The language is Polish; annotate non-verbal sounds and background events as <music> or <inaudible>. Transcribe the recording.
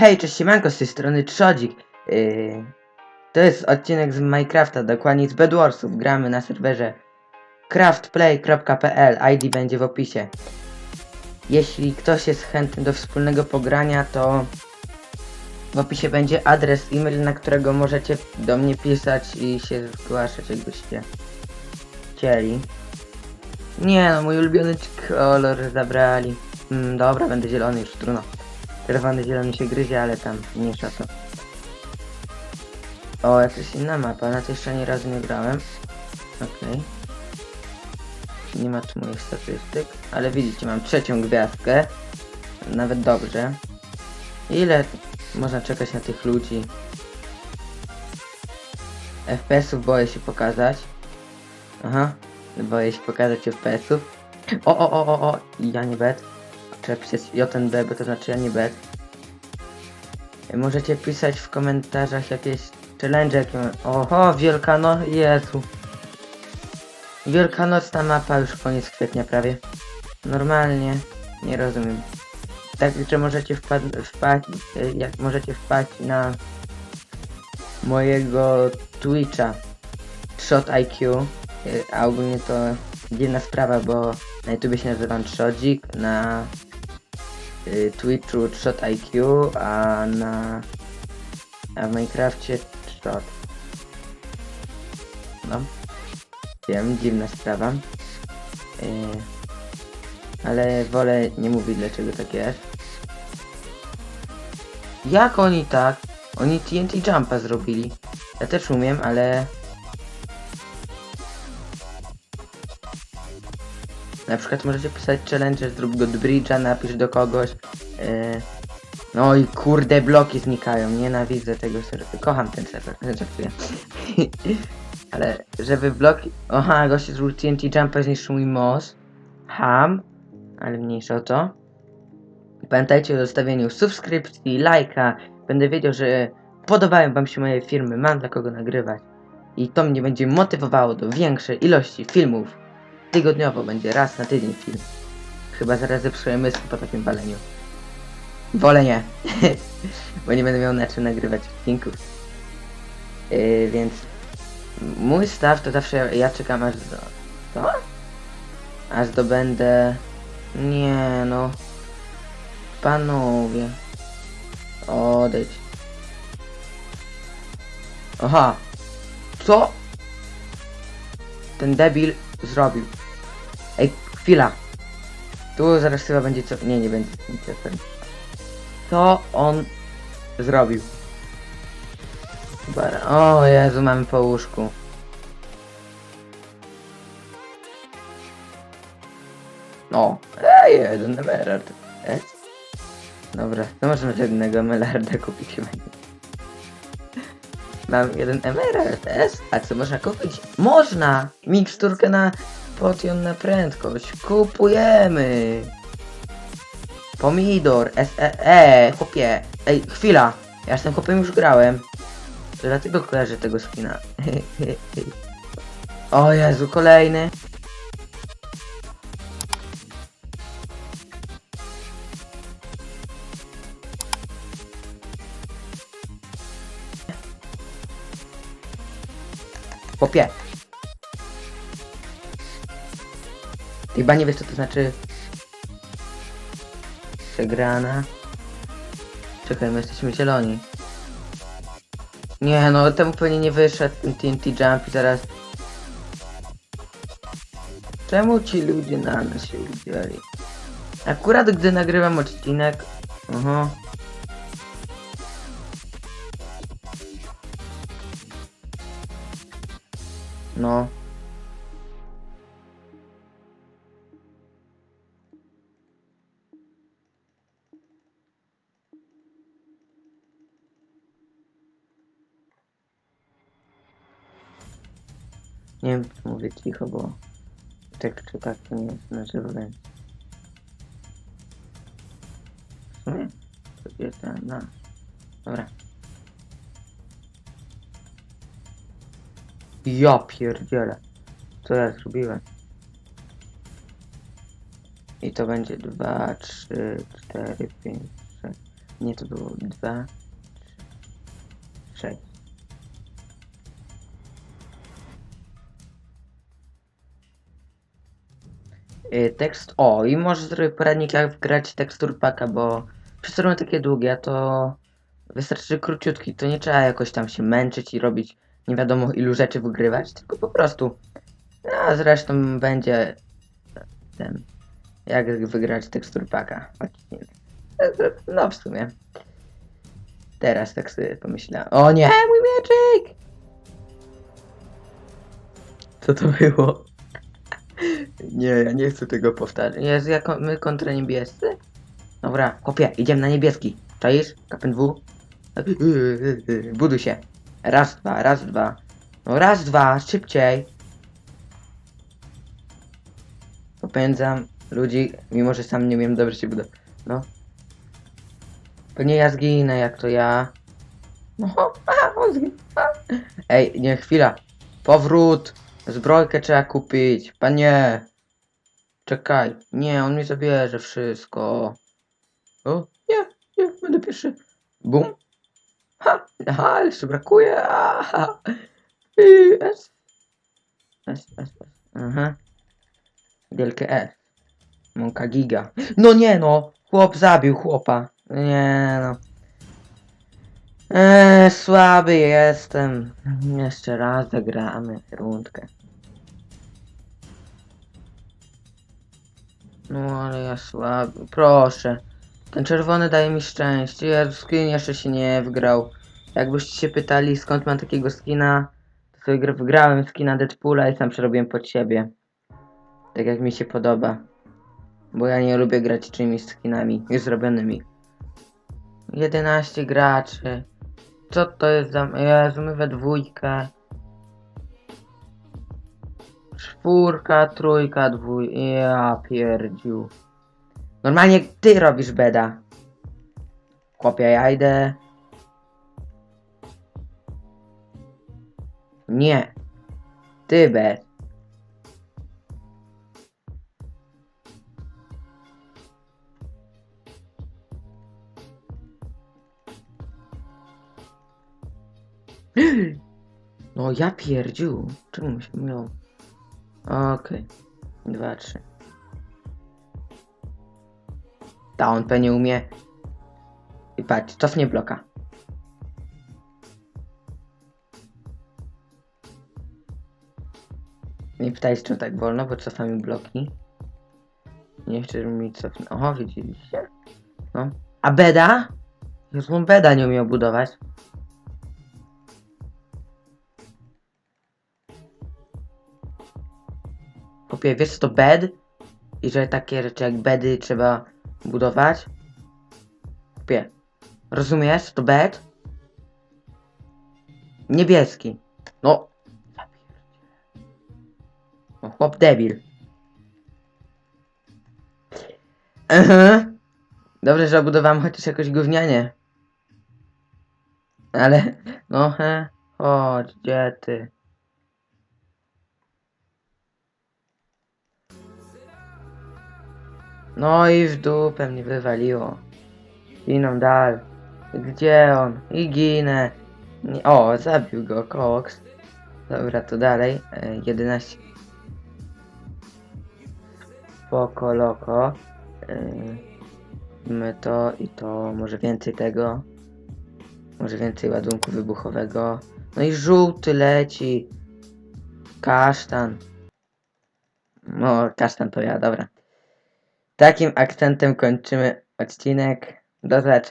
Hej, cześć siemanko, z tej strony Trzodzik. Yy, to jest odcinek z Minecrafta, dokładnie z Bedwarsów. Gramy na serwerze craftplay.pl, ID będzie w opisie. Jeśli ktoś jest chętny do wspólnego pogrania, to w opisie będzie adres e-mail, na którego możecie do mnie pisać i się zgłaszać, jakbyście chcieli. Nie no, mój ulubiony kolor zabrali. Mm, dobra, będę zielony już, trudno. Czerwony, zielony się gryzie, ale tam mniejsza to. O, jakaś inna mapa, na to jeszcze ani razu nie grałem. Okej. Nie ma tu moich statystyk, ale widzicie, mam trzecią gwiazdkę. Nawet dobrze. Ile można czekać na tych ludzi? FPS-ów boję się pokazać. Aha, boję się pokazać FPS-ów. O, o, o, o, o, ja nie bet. Pisać JNB, bo to znaczy ja nie bet. Możecie pisać w komentarzach jakieś challenge, jakie. Oho, Wielkanoc... Jezu. Wielkanocna mapa, już koniec kwietnia prawie. Normalnie. Nie rozumiem. Także możecie wpaść, jak możecie wpaść na mojego Twitcha Shot IQ, y, a ogólnie to dziwna sprawa, bo na YouTubie się nazywam Trzodzik, na y, Twitchu Shot IQ, a na a w Minecrafcie Shot. No. Wiem, dziwna sprawa. Y, ale wolę nie mówić dlaczego tak jest. Jak oni tak? Oni TNT Jumpa zrobili. Ja też umiem, ale... Na przykład możecie pisać challenge, zrób go bridge'a, napisz do kogoś. Yy... No i kurde, bloki znikają. Nienawidzę tego serwera. Kocham ten serwer, <laughs> żartuję. ale żeby bloki... Aha, goście zrobił TNT Jumpa, zniszczył mój most. Ham. Ale mniejsza o to. Pamiętajcie o zostawieniu subskrypcji, lajka. Będę wiedział, że podobają wam się moje filmy, mam dla kogo nagrywać. I to mnie będzie motywowało do większej ilości filmów. Tygodniowo będzie raz na tydzień film. Chyba zaraz zepsuję mysł po takim waleniu. Wolę nie. <laughs> Bo nie będę miał na czym nagrywać odcinków. Yy, więc mój staw to zawsze ja, ja czekam aż do... Co? Aż dobędę... Nie no. Panowie. Odejdź. Aha. Co? Ten debil zrobił. Ej, chwila. Tu zaraz chyba będzie co... Nie, nie będzie co. Co on zrobił? Bara. O Jezu, mamy po łóżku. O, ej, jeden emerald. E? Dobra, to możemy jednego emeralda kupić. Mam jeden emerald S, a co można kupić? Można! Miksturkę na potion na prędkość. Kupujemy! Pomidor, S, E, E, chłopie. Ej, chwila! Ja z tym chłopiem już grałem. To dlatego kojarzę tego skina. <laughs> o Jezu, kolejny. Chłopie. Chyba nie wiesz co to znaczy przegrana. Czekaj, my jesteśmy zieloni. Nie no, temu pewnie nie wyszedł TNT Jump i zaraz... Czemu ci ludzie na nas się wzięli? Akurat gdy nagrywam odcinek... Aha. No. Nie wiem, czy mówię cicho, bo tak czy tak to nie jest na żywo, więc... W sumie sobie ten, no. Dobra. Ja pierdzielę. Co ja zrobiłem? I to będzie 2, 3, 4, 5, 6. Nie, to było 2, 3, 6. Y, tekst. O, i może zrobię poradnik, jak wgrać tekstur paka, bo wszyscy robią takie długie, a to wystarczy króciutki. To nie trzeba jakoś tam się męczyć i robić nie wiadomo ilu rzeczy wygrywać, tylko po prostu. No, a zresztą będzie ten. Jak wygrać tekstur paka. No, w sumie. Teraz tak sobie pomyślałem. O nie, mój mieczyk! Co to było? Nie, ja nie chcę tego powtarzać. Jest jako my kontra niebiescy? Dobra, kopie, idziemy na niebieski. Czaisz? Kapen W? Buduj się. Raz, dwa, raz, dwa. No raz, dwa, szybciej. Popędzam ludzi, mimo że sam nie wiem dobrze się budować. No. Pewnie ja zginę, jak to ja. No, <laughs> a, on. Ej, nie, chwila. Powrót. Zbrojkę trzeba kupić. Panie. Czekaj. Nie, on mi zabierze wszystko. O, nie, nie, będę pierwszy. Bum. Ha, aha, jeszcze brakuje. Aha. I S. S, S, S. Aha. Wielkie S. Mąka giga. No nie no! Chłop zabił chłopa. Nie no. Eee, słaby jestem. Jeszcze raz zagramy rundkę. No ale ja słaby. Proszę. Ten czerwony daje mi szczęście. Ja skin jeszcze się nie wgrał. Jakbyście się pytali skąd mam takiego skina, to sobie gra- wygrałem skina Deadpoola i sam przerobiłem pod siebie. Tak jak mi się podoba. Bo ja nie lubię grać czyimiś skinami już zrobionymi. 11 graczy. Co to jest za... Jezu, my we dwójkę. Czwórka, trójka, dwój... Ja pierdziu. Normalnie ty robisz beda. Chłopie, ja idę... Nie. Ty bed. <clears throat> No ja pierdziu. Czemu się mylą? Okej. Dwa, trzy. Ta on pewnie umie. I patrz, cofnie bloka. Nie pytaj czemu tak wolno, bo cofamy bloki. Nie chcę żeby mi cofnąć. Oho, widzieliście? No. A beda? Już beda nie umiał budować. Popie, wiesz co to bed? I że takie rzeczy jak bedy trzeba budować? Popie, rozumiesz? To bed? Niebieski. No. No chłop debil. Aha. Dobrze, że budowałem chociaż jakoś gównianie. Ale, no he, chodź, gdzie ty? No i w dupę mnie wywaliło. Giną dal. Gdzie on? I ginę. O, zabił go Cox. Dobra, to dalej. E, 11. Spoko, loko. E, my to i to. Może więcej tego. Może więcej ładunku wybuchowego. No i żółty leci. Kasztan. No, kasztan to ja, dobra. Takim akcentem kończymy odcinek. Do zobaczenia.